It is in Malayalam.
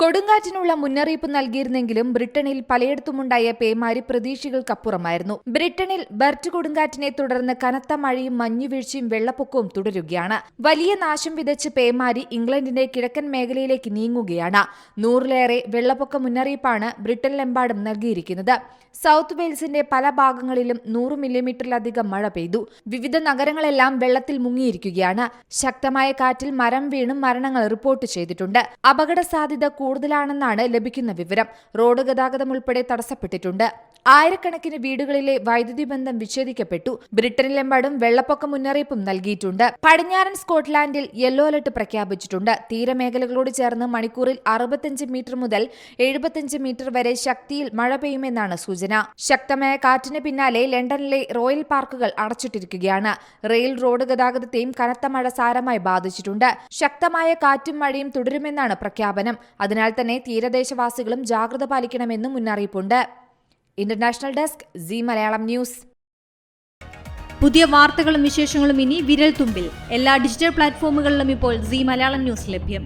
കൊടുങ്കാറ്റിനുള്ള മുന്നറിയിപ്പ് നൽകിയിരുന്നെങ്കിലും ബ്രിട്ടനിൽ പലയിടത്തുമുണ്ടായ പേമാരി പ്രതീക്ഷകൾക്കപ്പുറമായിരുന്നു. ബ്രിട്ടനിൽ ബർട്ട് കൊടുങ്കാറ്റിനെ തുടർന്ന് കനത്ത മഴയും മഞ്ഞുവീഴ്ചയും വെള്ളപ്പൊക്കവും തുടരുകയാണ്. വലിയ നാശം വിതച്ച് പേമാരി ഇംഗ്ലണ്ടിന്റെ കിഴക്കൻ മേഖലയിലേക്ക് നീങ്ങുകയാണ്. നൂറിലേറെ വെള്ളപ്പൊക്ക മുന്നറിയിപ്പാണ് ബ്രിട്ടനിലെമ്പാടും നൽകിയിരിക്കുന്നത്. സൗത്ത് വെയിൽസിന്റെ പല ഭാഗങ്ങളിലും നൂറ് മില്ലിമീറ്ററിലധികം മഴ പെയ്തു. വിവിധ നഗരങ്ങളെല്ലാം വെള്ളത്തിൽ മുങ്ങിയിരിക്കുകയാണ്. ശക്തമായ കാറ്റിൽ മരം വീണും മരണങ്ങൾ റിപ്പോർട്ട് ചെയ്തിട്ടുണ്ട്. അപകട സാധ്യത കൂടുതലാണെന്നാണ് ലഭിക്കുന്ന വിവരം. റോഡ് ഗതാഗതം ഉൾപ്പെടെ തടസ്സപ്പെട്ടിട്ടുണ്ട്. ആയിരക്കണക്കിന് വീടുകളിലെ വൈദ്യുതി ബന്ധം വിച്ഛേദിക്കപ്പെട്ടു. ബ്രിട്ടനിലെമ്പാടും വെള്ളപ്പൊക്ക മുന്നറിയിപ്പും നൽകിയിട്ടുണ്ട്. പടിഞ്ഞാറൻ സ്കോട്ട്ലാൻഡിൽ യെല്ലോ അലർട്ട് പ്രഖ്യാപിച്ചിട്ടുണ്ട്. തീരമേഖലകളോട് ചേർന്ന് മണിക്കൂറിൽ അറുപത്തഞ്ച് മീറ്റർ മുതൽ എഴുപത്തഞ്ച് മീറ്റർ വരെ ശക്തിയിൽ മഴ പെയ്യുമെന്നാണ് സൂചന. ശക്തമായ കാറ്റിന് പിന്നാലെ ലണ്ടനിലെ റോയൽ പാർക്കുകൾ അടച്ചിട്ടിരിക്കുകയാണ്. റെയിൽ റോഡ് ഗതാഗതത്തെയും കനത്ത മഴ സാരമായി ബാധിച്ചിട്ടുണ്ട്. ശക്തമായ കാറ്റും മഴയും തുടരുമെന്നാണ് പ്രഖ്യാപനം. അതിനാൽ തന്നെ തീരദേശവാസികളും ജാഗ്രത പാലിക്കണമെന്നും മുന്നറിയിപ്പുണ്ട്. International desk Zee Malayalam news. പുതിയ വാർത്തകളും വിശേഷങ്ങളും ഇനി വിരൽ തുമ്പിൽ എല്ലാ ഡിജിറ്റൽ പ്ലാറ്റ്ഫോമുകളിലും ഇപ്പോൾ സി മലയാളം ന്യൂസ് ലഭ്യം.